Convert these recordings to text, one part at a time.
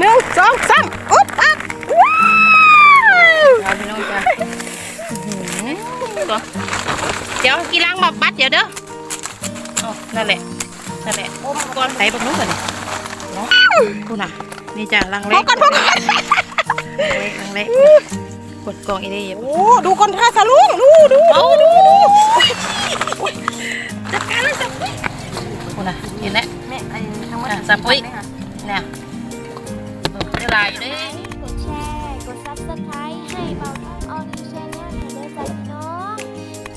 หนึ่งสองสามอุ๊บอักว้าวเอาพี่น้องจ้ะอื้อหือก่อนเดี๋ยวกีล้างมาปัดเดี๋ยวเด้อเอานั่นแหละนั่นแหละก่อนใส่บักนู้นก่อนดิเนาะกูน่ะ นี่จ้ะลังพเล็อกกันพอกันลังเล็กกดกล่องอีเดียโอ้ดูคนท่าสะลุงดูดูดูดูจัดการเลยสับปุ้ยกูน่ะเห็นแล้วแม่ไอ้ทั้งหมดอะสับปุ้ยเนี่ย เออได้ลายอยู่เด้กดแชร์ กด subscribe ให้เบาทั้งออนิวชแนลเด้อจ้าพี่น้อง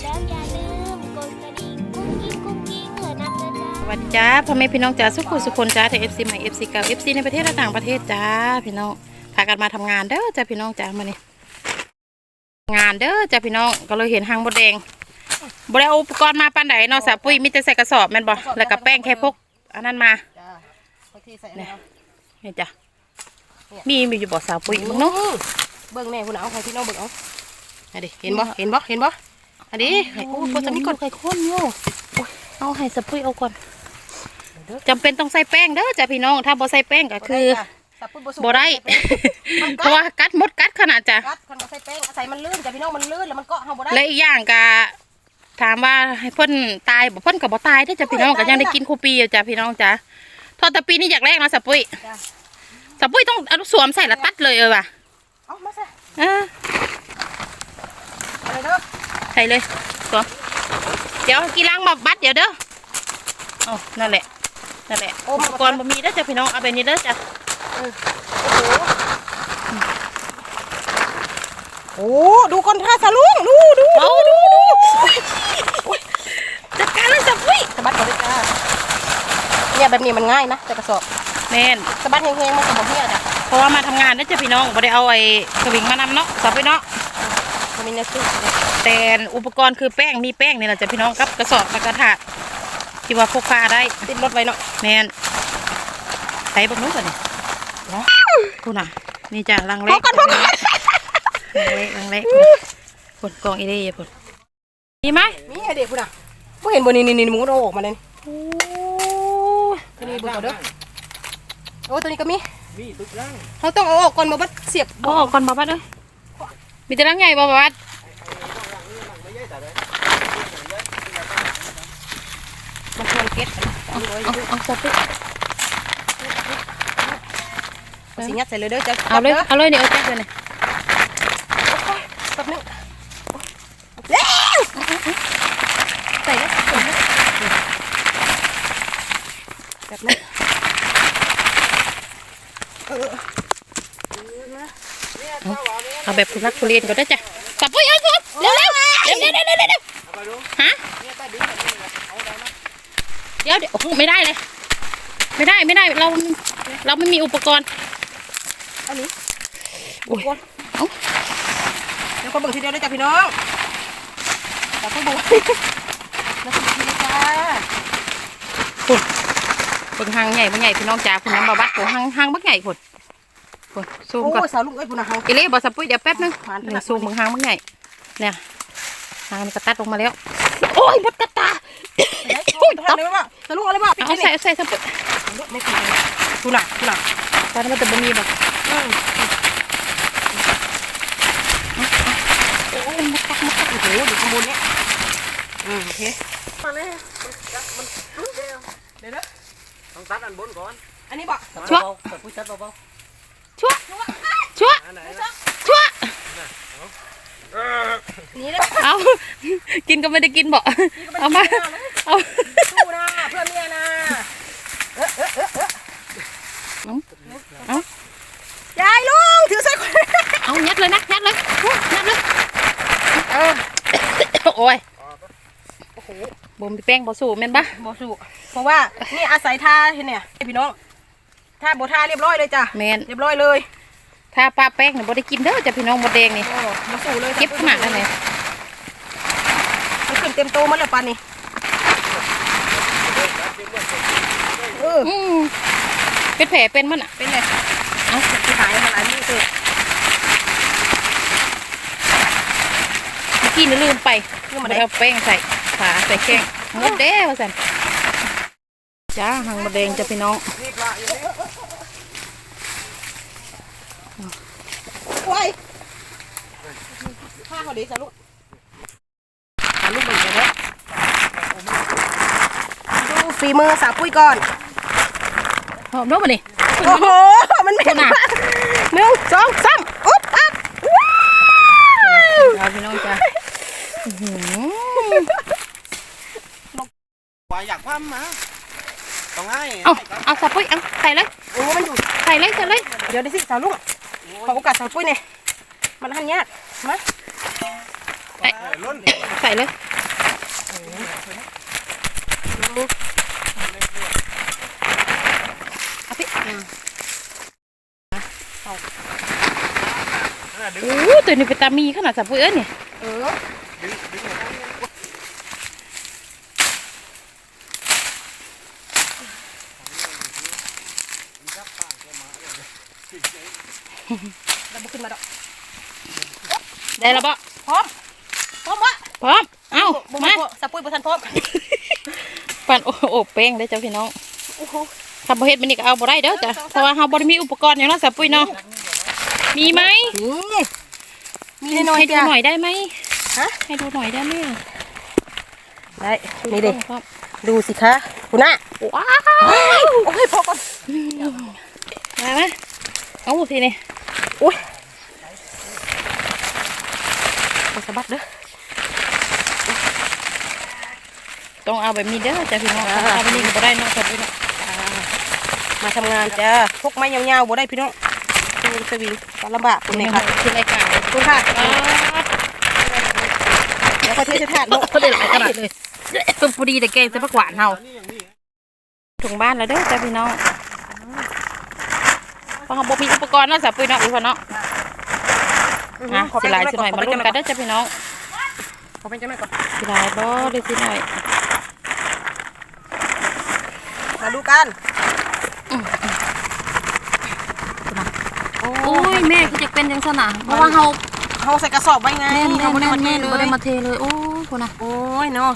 แล้วอย่าลืมกดกระดิ่งกุ้งกิ้งกุ้งกิ้งเหมือนน้ำเด้อจ้า สวัสดีจ้าพ่อแม่พี่น้องจ้าสุขุสุคนจ้าไทยเอฟซีใหม่เอฟซีเก่าเอฟซีในประเทศและต่างประเทศจ้าพี่น้องพากันมาทำงานเด้อจ้าพี่น้องจ้ามานี่งานเด้อจ้าพี่น้องก็เลยเห็นหางบดแดงบได้เอาอุปกรณ์มาปานใดเนาะสาปุ้ยมีแต่ใส่กระสอบแม่นบ่แล้วก็แป้งแค่พกอันนั้นมา จ้าบางทีใส่เนี่เนี่ยนี่จ้ะ มีมีอยู่บ่สาวปุ้ยมึงเนาะเบิ่งแม่คุณเอาใครพี่น้องเบิ่งเอาอันดิเห็นบ่เห็นบ่เห็นบ่อันนี้ให้โอ้พอจะมีก่อนไข่ข้นโย่โอ้ยเอาให้สาปุ้ยเอาก่อนจำเป็นต้องใส่แป้งเด้อจ้าพี่น้องถ้าบ่ใส่แป้งก็คือสับปุ้ยบ่สุกบ่ได้เพราะว่ากัดมดกัดขนาดจ้ะกัดคันบ่ใส่แป้งใส่มันลื่นจ้ะพี่น้องมันลื่นแล้วมันเกาะเฮาบ่ได้และอีกอย่างก็ถามว่าให้เพิ่นตายบ่เพิ่นก็บ่ตายเด้อจ้ะพี่น้องก็ยังได้กินคูปีอยู่จ้ะพี่น้องจ้ะทอดแตะปีนี่อยากแรกเนาะสะปุ้ยจ้ะ สะปุ้ยต้องเอาลูกสวมใส่แล้วตัดเลยเออว่ะเอามาใส่เออเอาเลยเด้อใส่เลยก่อนเดี๋ยวกีล้างมาบัดเดี๋ยวเด้อเอานั่นแหละนั่นแหละอุปกรณ์บ่มีเด้อจ้ะพี่น้องเอาแบบนี้เด้อจ้ะโอ้ดูคนท่าสะลุงดูดูเอาดูดูจัดการเลยสะปุ้ยสะบัดก่อนเลยจ้าเนี่ยแบบนี้มันง่ายนะแต่กระสอบ แม่นสะบัดแห้งๆมันก็บ่เหี้ยจ้ะเพราะว่ามาทำงานเด้อจ้ะพี่น้องบ่ได้เอาไอ้สวิงมานำเนาะสะปุ้ยเนาะมันมีเนื้อซุปแต่อุปกรณ์คือแป้งมีแป้งนี่แหละจ้ะพี่น้องกับกระสอบและกระถาดที่ว่าพกพาได้ติดรถไว้เนาะแมนใส่บักนู้นก่อนนี่กูน่ะนี่จ้ะลังพเล็อกกันพอกันลังเล็กลังเล็กผลกองอีเดียผลมีไหมมีให้เด็กคุณอะบ่เห็นบ่นี่นี่ๆมึงก็เอาออกมาเลยโอ้ยตัวนี้เบิ่งก่อนเด้อ โอ้ตัวนี้ก็มีมีทุกร่างเขาต้องเอาออกก่อนมาบัดเสียบเอาออกก่อนบ่บัดเลยมีแต่ลังใหญ่บ่บัดมันควรเก็ตเอาเลยเอาเอาสับไปสิยัดใส่เลยเด้อจ้ะเอาเลยเอาเลยนี่เอาแจ๊กเลยนี่แป๊บนึง เอาแบบทุลักทุเรียนก็ได้จ้ะกับปุ้ยเอาปุ๊เร็วเร็วเร็วเร็วเร็วเร็วฮะเดี๋ยวเดี๋ยวโอ้โไม่ได้เลย ไม่ได้ไม่ได้เราเราไม่มีอุปกรณ์อันนี้อุปกรณ์เดี๋ยวก็เบิ่ทีเดียวได้จ้ะพี่น้องแต่ก็บอกแล้วทีเดียวจ้าคุณเบิ่หางใหญ่เบิ่งใหญ่พี่น้องจ้าคุณน้ำบาบัดโหหางหางบักใหญ่คุณ นพุ่นซูมโอ้ก่อนยสาวลุงเอ้ยพุ่นนะฮังอีเล่บอสับปุ้ยเดี๋ยวแป๊บนึงหวานขนาดเนี่ยซูมเบิ่งหางบักใหญ่เนี่ยหางมันกระตัดลงมาแล้ว โอ้ยมดกระตาโอ้ยทำเลยว่าสาวลุงเอาเลยว่าเอาใส่เอาใส่สับปุ้ยไม่กินพุ่นน่ะพุ่นน่ะตอนนั้นมันจะบ่มีบ่อืมโอ้ยมดกัดมดกัดโอ้โหอยู่ข้างบนเนี่ยอืมโอเคมาเลยเดี๋ยวนะต้องตัดอันบนก่อนอันนี้บอกชั่วแต่ผู้จัดเบา ชั่วชั่วๆอันไหนนะชั่วนี่เลยเอากินก็ไม่ได้กินบ่เอามาเอาสู้นะเพื่อนเมียนะยายลุงถือใส่คนเอายัดเลยนะยัดเลยยัดเลยเออโอ้ยโอ้โหบ่มีแป้งบ่สู้แม่นปะบสู้เพราะว่านี่อาศัยท่าเห็นเนี่ยพี่น้อง ท่าโบท่าเรียบร้อยเลยจ้ะแม่นเรียบร้อยเลยถ้าปลาแป้งเนี่ยบ่ได้กินเด้อจ้ะพี่น้องมดแดงนี่โอ้มาสู้เลยเก็บขนาดนั้นเลยมันขึ้นเต็มโตมันแล้วปันนี่เอออืมเป็นแผลเป็นมันอะเป็นไงเอาที่หายมาหลายมือเถอะเมื่อกี้นี่ลืมไปคือมาบ่ได้ได้เอาแป้งใส่ขาใส่แข้งหมดเด้ว่าซั่น จ้าหางมดแดงจ้ะพี่น้องโอ้ยข้าเขาดีสะลูกสาลูกเหมือนกันเด้อดูฝีมือสาวปุ้ยก่อนหอมเนาะบ่นี่โอ้โห มันเหม็นมากหนึ่งสองสามอุ๊บอัพว้าวเอาพี่น้องจ้ะอื้อหือว่าอยากคว่ำมา ต้องง่ายเอาเอาสับปุ้ยเอาใส่เลยโอ้มันอยู่ใส่เลยใส่เลยเดี๋ยวได้สิสาวลูกขอโอกาสสาวปุ้ยเนี่ยมันหันยากมาล้นใส่เลยเอาพี่โอ้ตัวนี้เป็นตามีขนาดสับปุ้ยเอ้ยเนี่ยเออเราบุขึ้นมาดอก ได้แล้วบ่พร้อมพร้อมวะพร้อม เอ้าบุมามาสาวปุ้ยบุทันพร้อมปั่นโอ้โอ้แป้งได้อเจ้าพี่น้องโอ้โหทำประเฮ็ดมันนี่ก็เอาบ่ได้เด้อจ้ะเพราะว่าเฮาบ่ได้มีอุปกรณ์อย่างเนาะสับปุ้ยเนาะมีไหมนี่มีแน่นอนให้ดูจ้ะหน่อยได้ไหมฮะให้ดูหน่อยได้ไหมได้นี่ดิครับดูสิคะคุณน่ะว้าวโอ้ยพอก่อนมาไหมเอาทีนี่อุ้ยมา สะบัดเด้อต้องเอาแบบนี้เด้อจ้ะพี่น้องอ่าเอาแบบนี้ก็บ่ได้เนาะครับพี่น้องมาทำงานจ้าพกไม้ยาวๆบ่ได้พี่น้องดูสวิงก็ลำบากคุณเนี่ยค่ะคือรายการคุณค่ะอ่าเดี๋ยวประเทศชาติโลกเขาได้หลายขนาดเลยต้มพอดีแต่แกงจะพักหวานเฮาถึงบ้านแล้วเด้อจ้ะพี่น้องเพราะเขาบ่มีอุปกรณ์เนาะสับปุ้ยเนาะอีกคนเนาะ อะสิหลายสิหน่อยมาลุ้นกันเด้อจ้ะพี่น้องขอเป็นจังหน่อยก่อนสิหลายบ่หรือสิหน่อย มาดูกันโอ้ยแม่คือจะเป็นจังซั่นน่ะเพราะว่าเฮาเขาใส่กระสอบไว้ไงแน่นเขาแน่นบ่ได้แน่นมาเทแน่นเลบ่ได้ยมาเทเลยโอ้ยคนน่ะโอ้ยเนาะ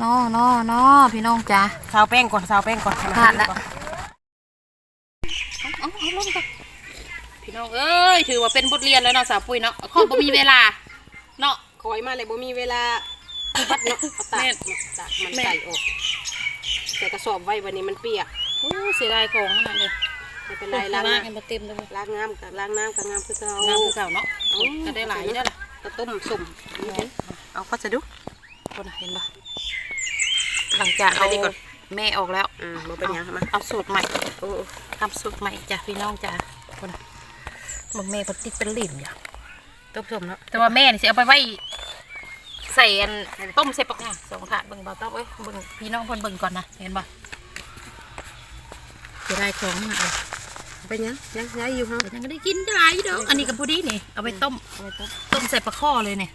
นอเนอเนอพี่น้องจ้าสาวแป้งก่อนสาวแป้งก่อนพลาดละเอาเอาลงไปพี่ น้องเอ้ยถือว่าเป็นบทเรียนแล้วเนาะสาวปุ้ยเนาะข้อบ่มีเวลาเนาะ คอยมาเลยบ่มีเวลาพัดเนาะเอาตากแม่นตากมันแม่นใส่ออกใส่กระสอบไว้วันนี้มันเปียกโอ้เสียดายของขนาดเลยไม่เป็นไรล้างล้างน้กันมาเต็มเลยำล้างน้ำกับล้างน้ำกับน้ำคือเก่างามคือเก่าเนาะก็ได้หลายได้อล่ะก็ต้มสุ่มเอาพัสดุคนน่ะเห็นปะหลังจากเอาไปดีก่อนแม่ออกแล้ว อืมบ่เป็นหยังมาเอาสูตรใหม่โอ้ทำสูตรใหม่จ้ะพี่น้องจ้ะคนน่ะ มันแม่ก็ติดเป็นหลิ่นอย่างต้มสุ่มเนาะแต่ว่าแม่นี่สิเอาไปไว้ใส่อันต้มใส่ปลากาสองถาดเบิ่งเบาต้อเอ้ยเบิ่งพี่น้องเพิ่นเบิ่งก่อนนะเห็นปะจะได้ของขนาดเลยเป็นหยังยังย้ายอยู่ฮะแต่ยังไม่ได้กินได้หลายอยู่ดอกอันนี้กับพอดีนี่เอาไปต้มต้มใส่ปลาข้อเลยเนี่ย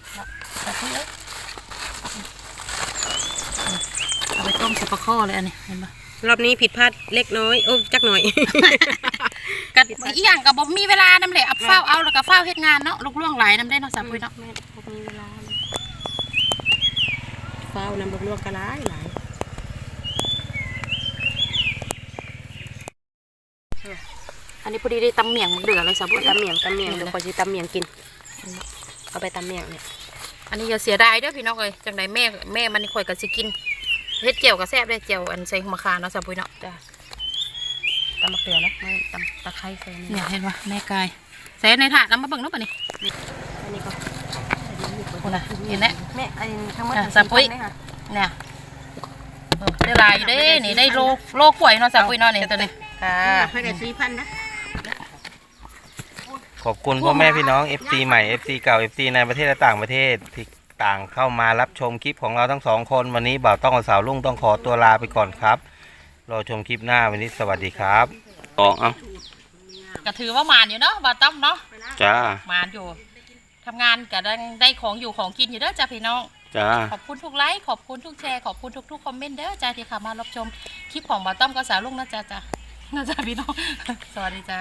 เอาไปต้มใส่ปลาข้อเลยอันนี้เห็นปะรอบนี้ผิดพลาดเล็กน้อยโอ้จักหน่อย กัอีกอย่างกับบ่มีเวลานำเลยอับเฝ้าเอาแล้วก็เฝ้าเฮ็ดงานเนาะลูกล่วงหลายนำได้เนาะสามปุ้ยเนาะแม่บ่มีเวลาเลยฟ้าวนำลวกๆกระไรหลายอันนี้พอดีได้ตำเมี่ยงเหลือเลยสามปุ้ยตำเมียงตำเมียงเดี๋ยวขอชิตำเมียงกินเอาไปตำเมียงเนี่ยอันนี้อย่าเสียดายเด้อพี่น้องเอ้ยจังไดแม่แม่มันนี่ข่อยก็สิกินเฮ็ดเจียวก็แซ่บได้เจียวอันใส่หัวมะขามเนาะสามปุ้ยเนาะจ้ะ ตำมะเขือนะไม่ตำตะไคร้ใส่นี่เนี่ยเห็นปะแม่กายใส่ในถาดน้ำมาเบิ่งเนาะปะนี่อันนี้ก็คนน่ะเห็นแล้วแม่อันทั้งหมดอะสามปุ้ยสี่พันเนี่ยค่ะเนี่ยเออได้หลายอยู่เด้นี่ได้โลโลกล้วยเนาะสามปุ้ยเนาะนี่ตัวนี้ค่ะให้ได้สี่พันนะขอบคุณพ่อแม่พี่น้อง FC ใหม่ FC เก่า FC ในประเทศและต่างประเทศที่ต่างเข้ามารับชมคลิปของเราทั้งสองคน วันนี้บ่าวต้องกับสาวลุงต้องขอตัวลาไปก่อนครับ รอชมคลิปหน้าวันนี้สวัสดีครับออกเอาก็ถือว่าหมานอยู่เนาะบาต้อมเนาะจ้าหมานอยู่ทำงานก็ได้ได้ของอยู่ของกินอยู่เด้อจ้าพี่น้องจ้าขอบคุณทุกไลค์ขอบคุณทุกแชร์ขอบคุณทุกๆคอมเมนต์เด้อจ้าที่เข้ามารับชมคลิปของบาต้อมก็สาวลุงนะจ้าจ้านะจ้าพี่น้องสวัสดีจ้า